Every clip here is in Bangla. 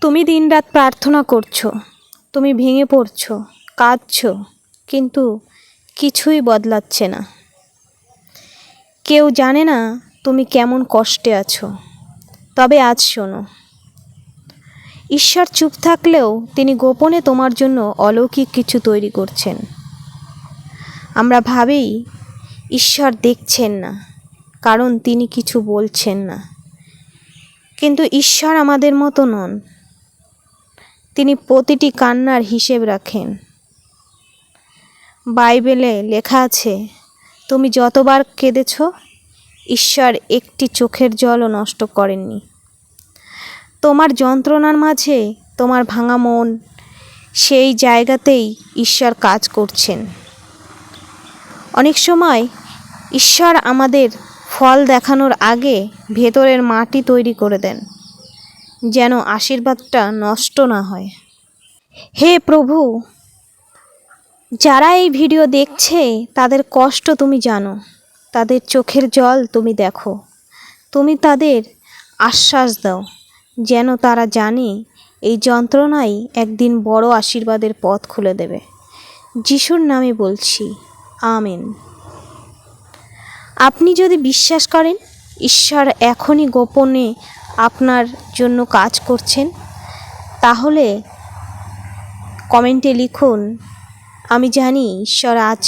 তুমি দিনরাত প্রার্থনা করছ, তুমি ভেঙে পড়ছো, কাঁদছো, কিন্তু কিছুই বদলাচ্ছে না। কেউ জানে না তুমি কেমন কষ্টে আছো। তবে আজ শোনো, ঈশ্বর চুপ থাকলেও তিনি গোপনে তোমার জন্য অলৌকিক কিছু তৈরি করছেন। আমরা ভাবেই ঈশ্বর দেখছেন না, কারণ তিনি কিছু বলছেন না। কিন্তু ঈশ্বর আমাদের মতো নন। তিনি প্রতিটি কান্নার হিসেব রাখেন। বাইবেলে লেখা আছে, তুমি যতবার কেঁদেছ, ঈশ্বর একটি চোখের জলও নষ্ট করেননি। তোমার যন্ত্রণার মাঝে তোমার ভাঙা মন, সেই জায়গাতেই ঈশ্বর কাজ করছেন। অনেক সময় ঈশ্বর আমাদের ফল দেখানোর আগে ভেতরের মাটি তৈরি করে দেন। যেন আশীর্বাদটা নষ্ট না হয়। হে প্রভু, যারা এই ভিডিও দেখছে, তাদের কষ্ট তুমি জানো। তাদের চোখের জল তুমি দেখো। তুমি তাদের আশ্বাস দাও, যেন তারা জানে এই যন্ত্রণাই একদিন বড় আশীর্বাদের পথ খুলে দেবে। যিশুর নামে বলছি, আমেন। আপনি যদি বিশ্বাস করেন, ঈশ্বর এখনই গোপনে আপনার জন্য কাজ করছেন, তাহলে কমেন্টে লিখুন, আমি জানি ঈশ্বর আজ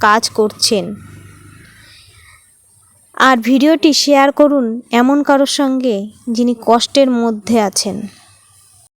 কাজ করছেন। আর ভিডিওটি শেয়ার করুন এমন কারোর সঙ্গে যিনি কষ্টের মধ্যে আছেন।